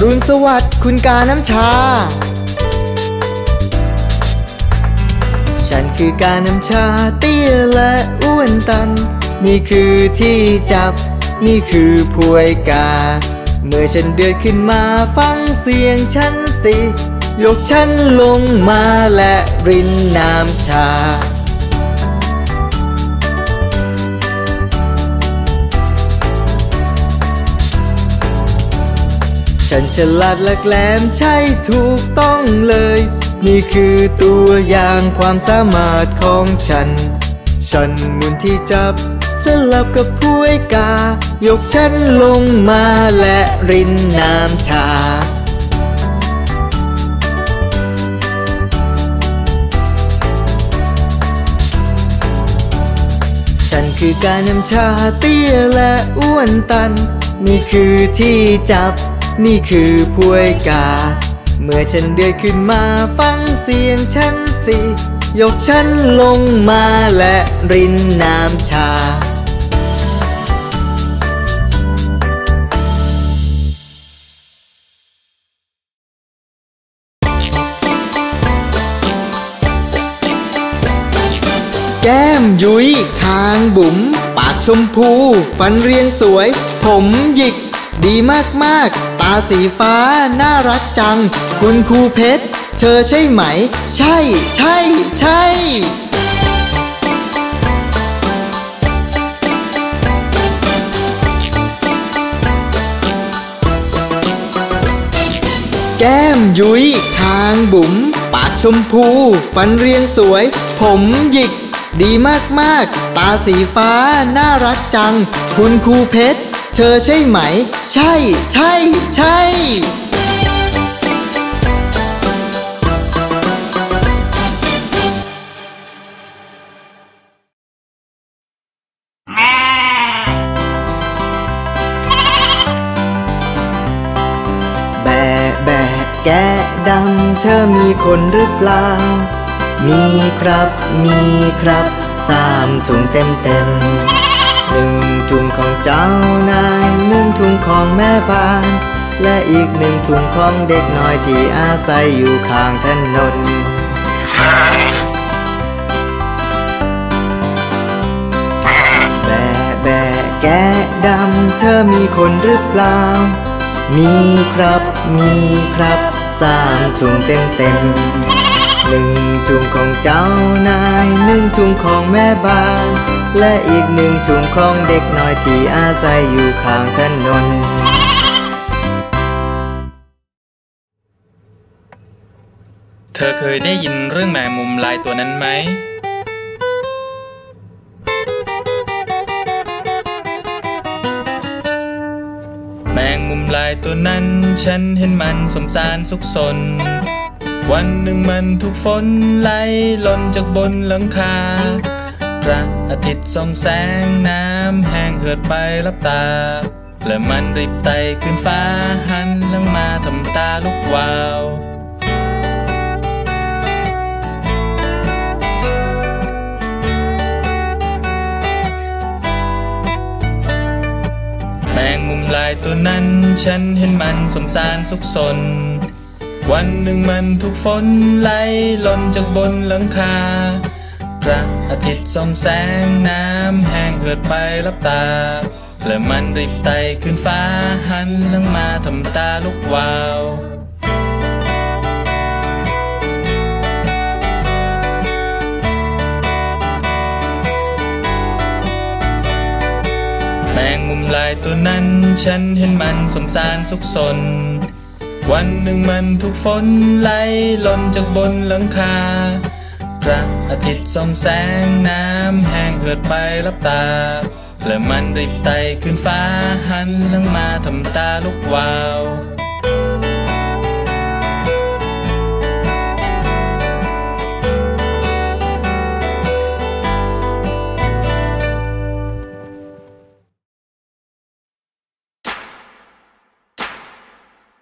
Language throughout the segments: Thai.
รุณสวัสดิ์คุณกาน้ำชา ฉันคือกาน้ำชาเตี้ยและอ้วนตัน นี่คือที่จับ นี่คือพวยกา เมื่อฉันเดือดขึ้นมาฟังเสียงฉันสิ ยกฉันลงมาและรินน้ำชา ฉันฉลาดและแกลมใช่ถูกต้องเลย นี่คือตัวอย่างความสามารถของฉัน ฉันมุนที่จับสลับกับผู้ไอกา ยกฉันลงมาและรินน้ำชาฉันคือการนำชาเตี้ยและอ้วนตัน นี่คือที่จับ นี่คือพวยกา เมื่อฉันเดือดขึ้นมาฟังเสียงฉันสิ ยกฉันลงมาและรินน้ำชาแก้มยุ้ยคางบุ๋ม ปากชมพู ฟันเรียงสวย ผมหยิก ดีมากๆ ตาสีฟ้า น่ารักจัง คุณครูเพชร เธอใช่ไหม ใช่ ใช่ ใช่แก้มยุยคางบุ๋ม ปากชมพู ฟันเรียงสวย ผมหยิก ดีมากๆ ตาสีฟ้า น่ารักจัง คุณครูเพชร เธอใช่ไหม ใช่ ใช่ ใช่แบะแบะแกดำเธอมีคนหรือเปล่า มีครับ มีครับ สามถุงเต็มเต็ม หนึ่งถุงของเจ้านายหนึ่งถุงของแม่บ้าน และอีกหนึ่งถุงของเด็กน้อยที่อาศัยอยู่ข้างถนนแบะแบะแกะดำ เธอมีคนหรือเปล่า มีครับมีครับสามถุงเต็มเต็ม หนึ่งถุงของเจ้านายหนึ่งถุงของแม่บ้าน และอีกหนึ่งถุงของเด็กน้อยที่อาศัยอยู่ข้างถนนเธอเคยได้ยินเรื่องแมงมุมลายตัวนั้นไหม แมงมุมลายตัวนั้น ฉันเห็นมันสมสารสุขสน วันหนึ่งมันถูกฝนไหลหล่นจากบนหลังคา พระอาทิตย์ส่องแสงน้ำแห้งเหือดไปลับตา และมันรีบไต่ขึ้นฟ้าหันหลังมาทำตาลุกวาวแมงมุมลายตัวนั้น ฉันเห็นมันสมสารสุขสน วันหนึ่งมันถูกฝนไหลหล่นจากบนหลังคา พระอาทิตย์ส่องแสงน้ำแห้งเหือดไปลับตา และมันรีบไต่ขึ้นฟ้าหันหลังมาทำตาลุกวาวแมงมุมลายตัวนั้น ฉันเห็นมันสมสารสุขสน วันหนึ่งมันถูกฝนไหลหล่นจากบนหลังคา พระอาทิตย์ส่องแสงน้ำแห้งเหือดไปรับตา และมันรีบไต่ขึ้นฟ้าหันหลังมาทำตาลุกวาว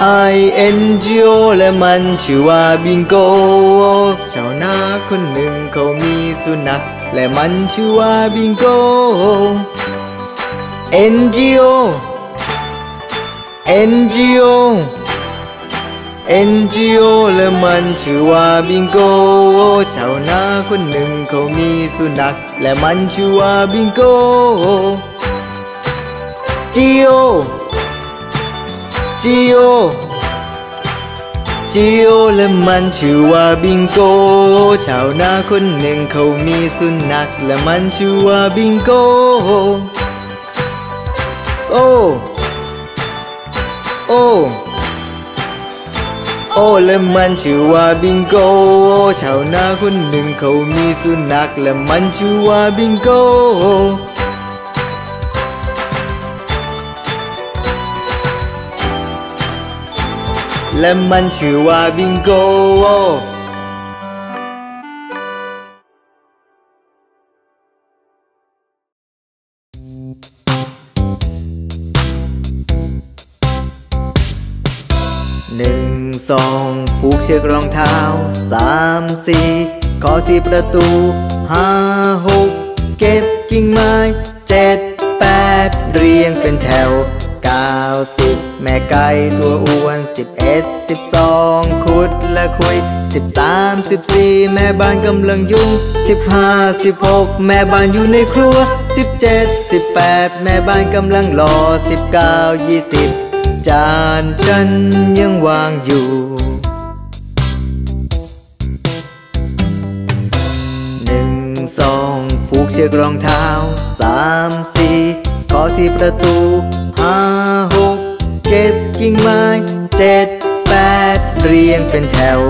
I N G O และมันชื่อว่าบิงโกชาวนาคนหนึ่งเขามีสุนัขและมันชื่อว่าบิงโก N G O N G O N G O และมันชื่อว่าบิงโกชาวนาคนหนึ่งเขามีสุนัขและมันชื่อว่าบิงโก G O G O G O และมันชื่อว่าบิงโก ชาวนาคนหนึ่งเขามีสุนัขและมันชื่อว่าบิงโก โอ โอโอและมันชื่อว่าบิงโก ชาวนาคนหนึ่งเขามีสุนัขและมันชื่อว่าบิงโก และมันชื่อว่าบิงโกหนึ่งสองผูกเชือกรองเท้าสามสี่ขอที่ประตูห้าหกเก็บกิ่งไม้เจ็ดแปดเรียงเป็นแถว แม่ไก่ตัวอ้วนสิบเอ็ดสิบสองขุดและคุยสิบสามสิบสี่แม่บ้านกำลังยุ่งสิบห้าสิบหกแม่บ้านอยู่ในครัวสิบเจ็ดสิบแปดแม่บ้านกำลังรอสิบเก้ายี่สิบจานฉันยังวางอยู่หนึ่งสองผูกเชือกรองเท้าสามสี่ขอที่ประตูห้าห กเก็บกิ่งไม้เจ็ดแปดเรียงเป็นแถว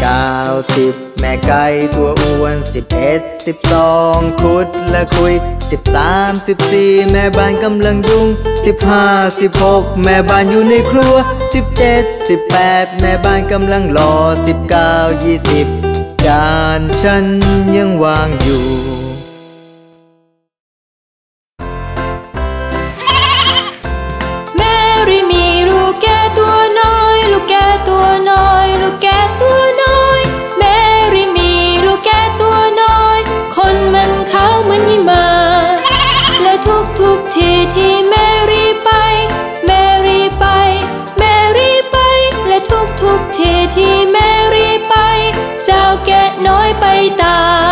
เก้าสิบแม่ไก่ตัวอ้วนสิบเอ็ดสิบสองขุดและคุยสิบสามสิบสี่แม่บ้านกำลังยุ่งสิบห้าสิบหกแม่บ้านอยู่ในครัวสิบเจ็ดสิบแปดแม่บ้านกำลังรอสิบเก้ายี่สิบจานฉันยังวางอยู่ อ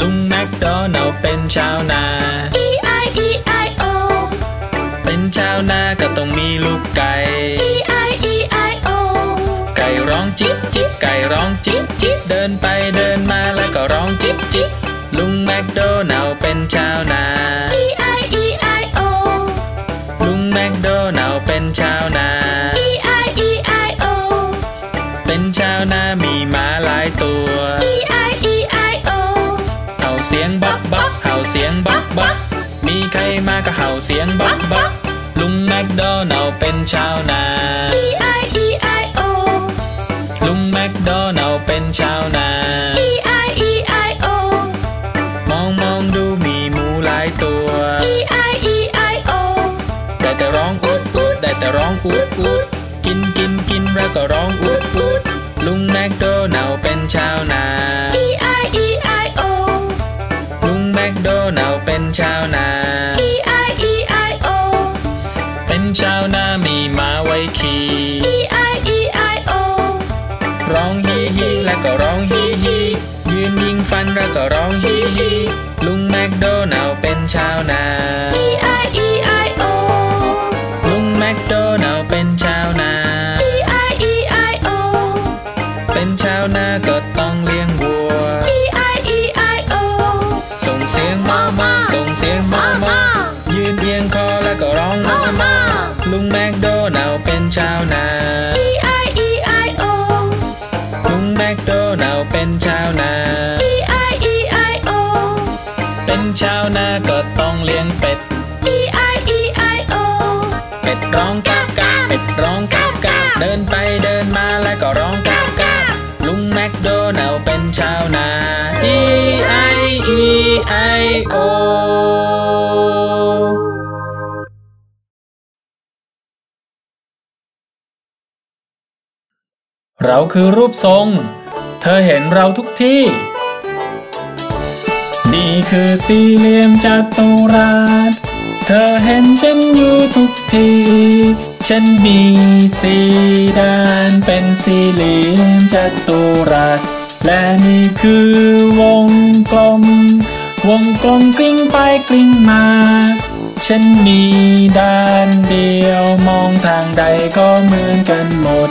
ลุงแมคโดนัลด์เป็นชาวนา E I E I O เป็นชาวนาก็ต้องมีลูกไก่ E I E I O ไก่ร้องจิ๊บจิ๊บไก่ร้องจิ๊บจิ๊บเดินไปเดินมาแล้วก็ร้องจิ๊บจิ๊บลุงแมคโดนัลด์เป็นชาวนา E I E I O ลุงแมคโดนัลด์เป็นชาวนา สียงบักบักเห่าเสียงบักบักมีใครมาก็เห่าเสียงบักบักลุงแมคโดนัลด์เป็นชาวนา E I E I O ลุงแมคโดนัลด์เป็นชาวนา E I E I O มองมองดูมีหมูหลายตัว E I E I O ได้แต่ร้องอุดอุดได้แต่ร้องอุดอุดกินกินกินแล้วก็ร้องอุดอุดลุงแมคโดนัลด์เป็นชาวนา E I E I O ลุงแม คโดนัลด์เป็นชาวนา E I E I O เป็นชาวนามีม้าไว้ขี่ E I E I O ร้องฮีฮีแล้วก็ร้องฮีฮียืนยิงฟันแล้วก็ร้องฮีฮีลุงแมคโดนัลด์เป็นชาวนา E ก็ร้องมามาลุงแมคโดนัลด์เป็นชาวนา E I E I O ลุงแมคโดนัลด์เป็นชาวนา E I E I O เป็นชาวนาก็ต้องเลี้ยงเป็ด E I E I O เป็ดร้องกาบกาบเป็ดร้องกาบกาบเดินไปเดินมาแล้วก็ร้องกาบกาบลุงแมคโดนัลด์เป็นชาวนา E I E I O เราคือรูปทรง เธอเห็นเราทุกที่ นี่คือสี่เหลี่ยมจัตุรัส เธอเห็นฉันอยู่ทุกที ฉันมีสี่ด้านเป็นสี่เหลี่ยมจัตุรัส และนี่คือวงกลม วงกลมกลิ้งไปกลิ้งมา ฉันมีด้านเดียวมองทางใดก็เหมือนกันหมด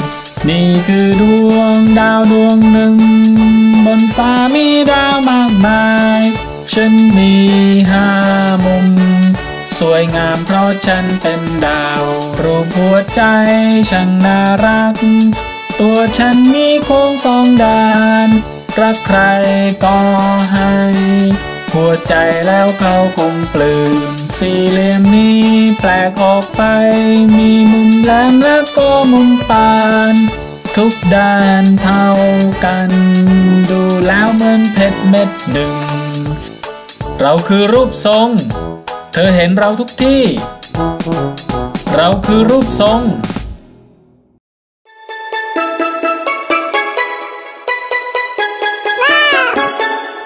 นี่คือดวงดาวดวงหนึ่ง บนฟ้ามีดาวมากมาย ฉันมีห้ามุม สวยงามเพราะฉันเป็นดาว รูปหัวใจช่างน่ารัก ตัวฉันมีโค้งสองด้าน รักใครก็ให้ หัวใจแล้วเขาคงปลื้ม สี่เหลี่ยมนี้แปลกออกไป มีมุมแหลมและก็มุมปาน ทุกด้านเท่ากัน ดูแล้วเหมือนเพชรเม็ดหนึ่ง เราคือรูปทรง เธอเห็นเราทุกที่ เราคือรูปทรง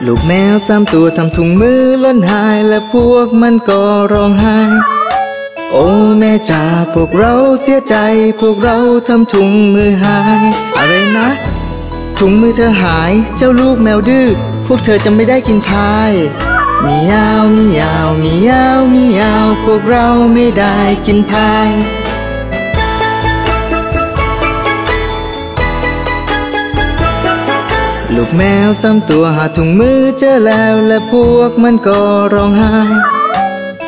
ลูกแมวสามตัวทำถุงมือล้นหายและพวกมันก็ร้องไห้ โอ้แม่จ๋าพวกเราเสียใจ พวกเราทำถุงมือหาย อะไรนะ ถุงมือเธอหาย เจ้าลูกแมวดื้อ พวกเธอจะไม่ได้กินพายมียาวมียาวมียาวมียาว พวกเราไม่ได้กินพาย กแมวสามตัวหาถุงมือเจอแล้วและพวกมันก็ร้องไห้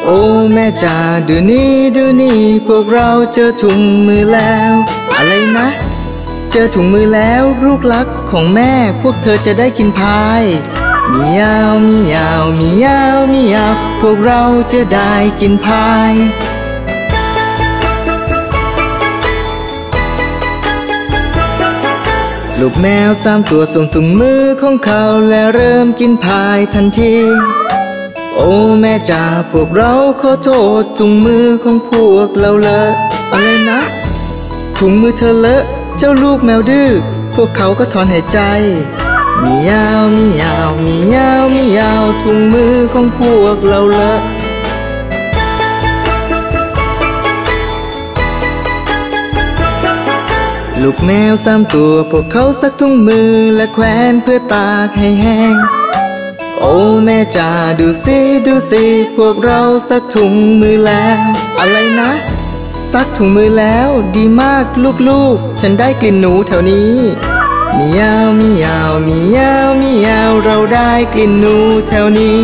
โอ้แม่จ๋าดูนี่ดูนี่ พวกเราเจอถุงมือแล้ว อะไรนะ เจอถุงมือแล้วลูกรักของแม่พวกเธอจะได้กินพายมียาวมียาวมียาวมียาวพวกเราจะได้กินพาย ลูกแมวสามตัวส่งถุงมือของเขาและเริ่มกินพายทันที โอ้แม่จ๋าพวกเราขอโทษถุงมือของพวกเราเลอะอะไรนะถุงมือเธอเลอะเจ้าลูกแมวดื้อพวกเขาก็ถอนหายใจมียาวมียาวมียาวมียาวถุงมือของพวกเราเลอะ ลูกแมวสามตัวพวกเขาซักถุงมือและแขวนเพื่อตากให้แห้ง โอ้แม่จ๋าดูสิดูสิพวกเราซักถุงมือแล้ว อะไรนะ ซักถุงมือแล้วดีมากลูกๆ ฉันได้กลิ่นหนูแถวนี้มียาวมียาวมียาวมียาวเราได้กลิ่นหนูแถวนี้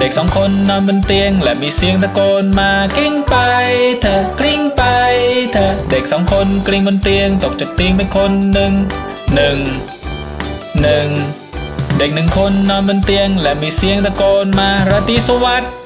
เด็กสองคนนอนบนเตียง และมีเสียงตะโกนมากลิ้งไปเถอะกลิ้งไปเถอะเด็กสองคนกลิ้งบนเตียง ตกจากเตียงไปคนหนึ่งหนึ่งหนึ่งเด็กหนึ่งคนนอนบนเตียง และมีเสียงตะโกนมาราตรีสวัสดิ์